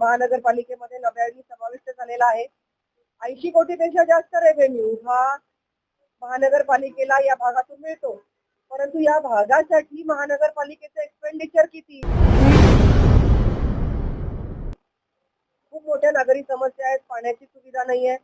महानगरपालिकेमध्ये नव्याने समाविष्ट झालेला आहे. ऐंशी कोटीपेक्षा जास्त रेव्हेन्यू हा महानगरपालिकेला या भागातून मिळतो. परंतु या भागासाठी महानगरपालिकेचं एक्सपेंडिचर किती? खूप मोठ्या नागरी समस्या आहेत. पाण्याची सुविधा नाहीये.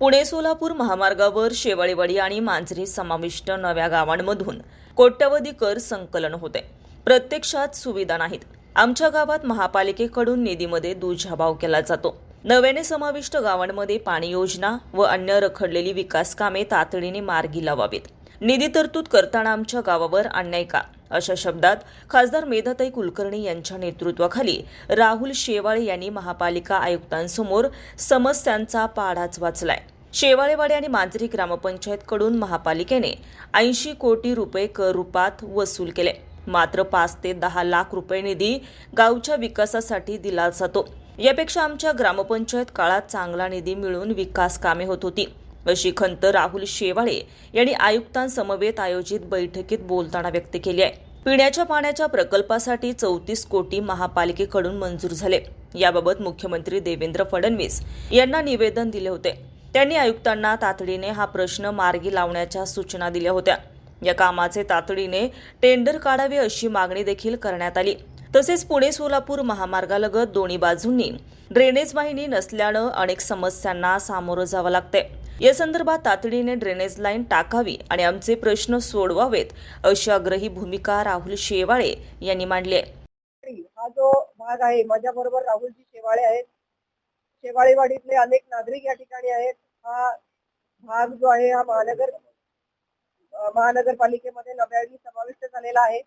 पुणे सोलापूर महामार्गावर शेवाळेवाडी आणि मांजरी समाविष्ट नव्या गावांमधून कोट्यवधी कर संकलन होते. प्रत्यक्षात सुविधा नाहीत. आमच्या गावात महापालिकेकडून निधीमध्ये दुजाभाव केला जातो. नव्याने समाविष्ट गावांमध्ये पाणी योजना व अन्य रखडलेली विकास कामे तातडीने मार्गी लावावीत. निधी तरतूद करताना आमच्या गावावर अन्याय का? अशा शब्दात खासदार मेधाताई कुलकर्णी यांच्या नेतृत्वाखाली राहुल शेवाळे यांनी महापालिका आयुक्तांसमोर समस्यांचा पाढाच वाचलाय. शेवाळेवाडी आणि मांजरी ग्रामपंचायतकडून महापालिकेने ऐंशी कोटी रुपये कर रूपात वसूल केले. मात्र पाच ते दहा लाख रुपये निधी गावच्या विकासासाठी दिला जातो. यापेक्षा आमच्या ग्रामपंचायत काळात चांगला निधी मिळून विकास कामे होत होती. अशी खंत राहुल शेवाळे यांनी आयुक्तांसमवेत आयोजित बैठकीत बोलताना व्यक्त केली आहे. पिण्याच्या पाण्याच्या प्रकल्पासाठी चौतीस कोटी महापालिकेकडून मंजूर झाले. याबाबत मुख्यमंत्री देवेंद्र फडणवीस यांना निवेदन दिले होते. त्यांनी आयुक्तांना तातडीने हा प्रश्न मार्गी लावण्याच्या सूचना दिल्या होत्या. या कामाचे तातडीने टेंडर काढावे अशी मागणी देखील करण्यात आली. तसेच पुणे सोलापूर महामार्गालगत दोन्ही बाजूंनी ड्रेनेज वाहिनी नसल्यानं अनेक समस्यांना सामोरं जावं लागतंय. या संदर्भात तातडीने ड्रेनेज लाईन टाकावी आणि आमचे प्रश्न सोडवावेत अशी आग्रही भूमिका राहुल शेवाळे यांनी मांडली आहे. हा जो भाग आहे माझ्या बरोबर राहुलजी शेवाळे आहेत. शेवाळेवाडीतले अनेक नागरिक या ठिकाणी आहेत. हा भाग जो आहे हा महानगर महानगरपालिकेमध्ये नव्याने समाविष्ट झालेला आहे.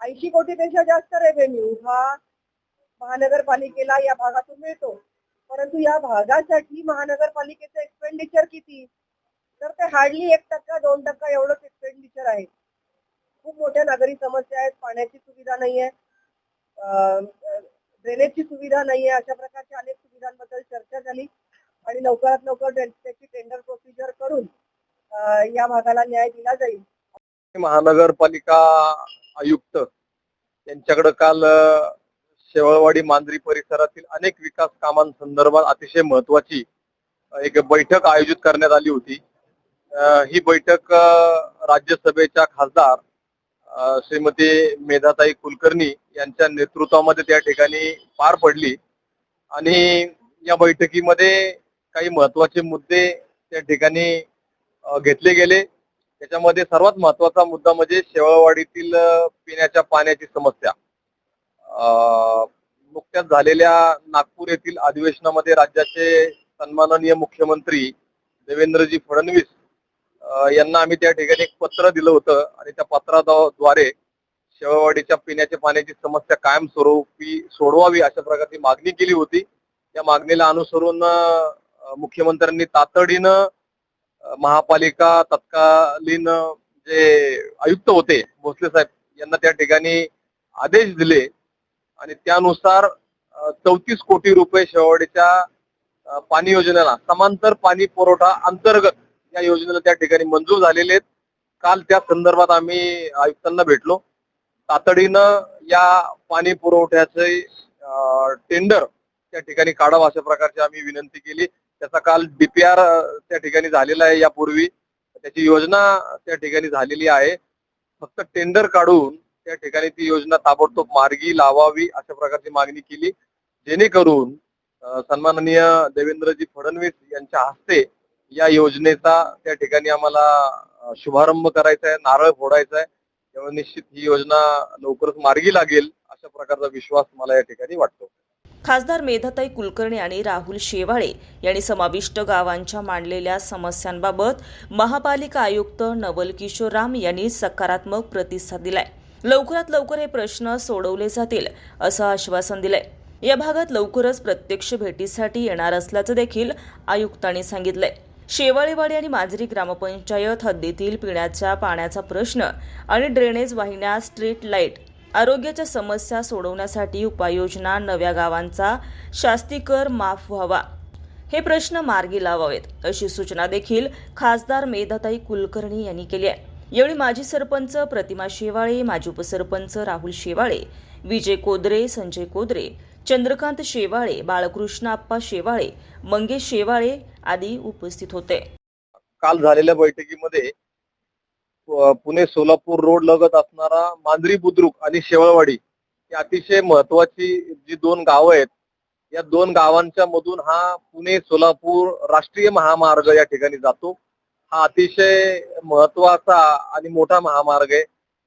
ऐंशी कोटीपेक्षा जास्त रेव्हेन्यू हा महानगरपालिकेला या भागातून मिळतो. परंतु या भागासाठी महानगरपालिकेचं एक्सपेंडिचर किती? तर ते हार्डली एक टक्का दोन टक्का एवढंच एक्सपेंडिचर आहे. खूप मोठ्या नागरी समस्या आहेत पाण्याची सुविधा नाहीये अं, ड्रेनेजची सुविधा नाहीये अशा प्रकारच्या अनेक सुविधांबद्दल चर्चा झाली आणि लवकरात लवकर त्याची टेंडर प्रोसिजर करून या भागाला न्याय दिला जाईल. महानगरपालिका आयुक्त यांच्याकडे काल शेवळवाडी मांजरी परिसरातील अनेक विकास कामांसंदर्भात अतिशय महत्वाची एक बैठक आयोजित करण्यात आली होती. ही बैठक राज्यसभेच्या खासदार श्रीमती मेधाताई कुलकर्णी यांच्या नेतृत्वामध्ये त्या ठिकाणी पार पडली आणि या बैठकीमध्ये काही महत्त्वाचे मुद्दे त्या ठिकाणी घेतले गेले. त्याच्यामध्ये सर्वात महत्त्वाचा मुद्दा म्हणजे शेवळवाडीतील पिण्याच्या पाण्याची समस्या. नुकत्याच झालेल्या नागपूर येथील अधिवेशनामध्ये राज्याचे सन्माननीय मुख्यमंत्री देवेंद्रजी फडणवीस यांना आम्ही त्या ठिकाणी एक पत्र दिलं होतं आणि त्या पत्राद्वारे शेवावाडीच्या पिण्याच्या पाण्याची समस्या कायमस्वरूपी सोडवावी अशा प्रकारची मागणी केली होती. त्या मागणीला अनुसरून मुख्यमंत्र्यांनी तातडीनं महापालिका तत्कालीन जे आयुक्त होते भोसले साहेब यांना त्या ठिकाणी आदेश दिले. आणि त्यानुसार चौतीस कोटी रुपये शेवटच्या पाणी योजनेला समांतर पाणी पुरवठा अंतर्गत या योजनेला त्या ठिकाणी मंजूर झालेले आहेत. काल त्या संदर्भात आम्ही आयुक्तांना भेटलो. तातडीनं या पाणी पुरवठ्याचे टेंडर त्या ठिकाणी काढावं अशा प्रकारची आम्ही विनंती केली. त्याचा काल डीपीआर त्या ठिकाणी झालेला आहे यापूर्वी. त्याची योजना त्या ठिकाणी झालेली आहे. फक्त टेंडर काढून त्या ठिकाणी ती योजना ताबडतोब मार्गी लावावी अशा प्रकारची मागणी केली. जेणेकरून सन्माननीय देवेंद्रजी फडणवीस यांच्या हस्ते या योजनेचा त्या ठिकाणी आम्हाला शुभारंभ करायचा आहे नारळ फोडायचा आहे. त्यामुळे निश्चित ही योजना लवकरच मार्गी लागेल अशा प्रकारचा विश्वास मला या ठिकाणी वाटतो. खासदार मेधाताई कुलकर्णी आणि राहुल शेवाळे यांनी समाविष्ट गावांच्या मांडलेल्या समस्यांबाबत महापालिका आयुक्त नवल किशोर राम यांनी सकारात्मक प्रतिसाद दिलाय. लवकरात लवकर हे प्रश्न सोडवले जातील असं आश्वासन दिलंय. या भागात लवकरच प्रत्यक्ष भेटीसाठी येणार असल्याचं देखील आयुक्तांनी सांगितलंय. शेवाळेवाडी आणि मांजरी ग्रामपंचायत हद्दीतील पिण्याच्या पाण्याचा प्रश्न आणि ड्रेनेज वाहिन्या स्ट्रीट लाइट आरोग्याच्या समस्या सोडवण्यासाठी उपाययोजना नव्या गावांचा शास्तीकर माफ व्हावा. हे प्रश्न मार्गी लावावेत अशी सूचना देखील खासदार मेधाताई कुलकर्णी यांनी केली आहे. यावेळी माजी सरपंच प्रतिमा शेवाळे माजी उपसरपंच राहुल शेवाळे विजय कोदरे संजय कोदरे चंद्रकांत शेवाळे बाळकृष्ण आप्पा शेवाळे मंगेश शेवाळे आदी उपस्थित होते. काल झालेल्या बैठकीमध्ये पुणे सोलापूर रोड लगत असणारा मांजरी बुद्रुक आणि शेवळवाडी ही अतिशय महत्वाची जी दोन गावं आहेत या दोन गावांच्या मधून हा पुणे सोलापूर राष्ट्रीय महामार्ग या ठिकाणी जातो. हा अतिशय महत्त्वाचा आणि मोठा महामार्ग आहे.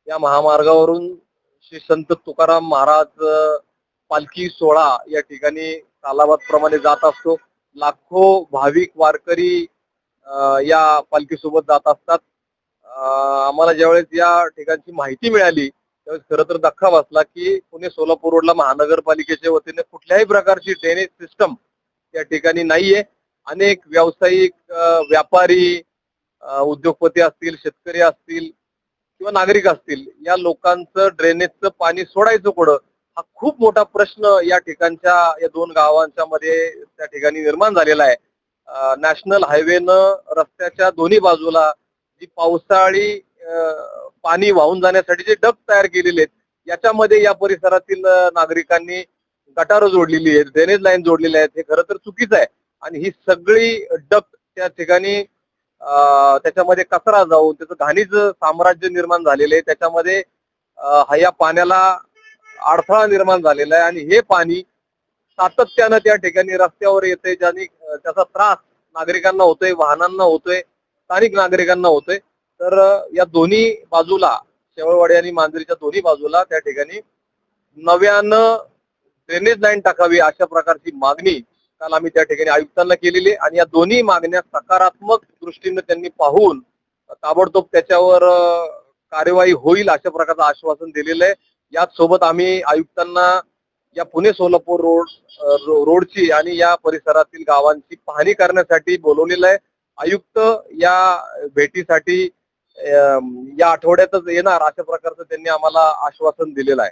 या महामार्गावरून श्री संत तुकाराम महाराज पालखी सोहळा या ठिकाणी कालावधप्रमाणे जात असतो. लाखो भाविक वारकरी या पालखी सोबत जात असतात. आम्हाला ज्यावेळेस या ठिकाणची माहिती मिळाली त्यावेळेस खरं तर धक्का बसला की पुणे सोलापूर रोडला महानगरपालिकेच्या वतीने कुठल्याही प्रकारची ड्रेनेज सिस्टम या ठिकाणी नाहीये. अनेक व्यावसायिक व्यापारी उद्योगपती असतील शेतकरी असतील किंवा नागरिक असतील या लोकांचं ड्रेनेजचं पाणी सोडायचं कुठं? हा खूप मोठा प्रश्न या ठिकाणच्या या दोन गावांच्या मध्ये त्या ठिकाणी निर्माण झालेला आहे. नॅशनल हायवेनं रस्त्याच्या दोन्ही बाजूला जी पावसाळी पाणी वाहून जाण्यासाठी जे डब तयार केलेले आहेत याच्यामध्ये या परिसरातील नागरिकांनी गटारं जोडलेली आहेत ड्रेनेज लाईन जोडलेल्या आहेत हे खरं तर चुकीचं आहे. आणि ही सगळी डब त्या ठिकाणी त्याच्यामध्ये कचरा जाऊन त्याचं घाणीज साम्राज्य निर्माण झालेलं आहे. त्याच्यामध्ये ह्या पाण्याला अडथळा निर्माण झालेला आहे आणि हे पाणी सातत्यानं त्या ठिकाणी रस्त्यावर येते ज्याने त्याचा त्रास नागरिकांना होतोय वाहनांना होतोय स्थानिक नागरिकांना होतोय. तर या दोन्ही बाजूला शेवळवाडी आणि मांजरीच्या दोन्ही बाजूला त्या ठिकाणी नव्यानं ड्रेनेज लाईन टाकावी अशा प्रकारची मागणी काल आम्ही त्या ठिकाणी आयुक्तांना केलेली आणि या दोन्ही मागण्या सकारात्मक दृष्टीने त्यांनी पाहून ताबडतोब त्याच्यावर कार्यवाही होईल अशा प्रकारचं आश्वासन दिलेलं आहे. याच सोबत आम्ही आयुक्तांना या पुणे सोलापूर रोड रोडची आणि या परिसरातील गावांची पाहणी करण्यासाठी बोलवलेलं आहे. आयुक्त या भेटीसाठी या आठवड्यातच येणार अशा प्रकारचं त्यांनी आम्हाला आश्वासन दिलेलं आहे.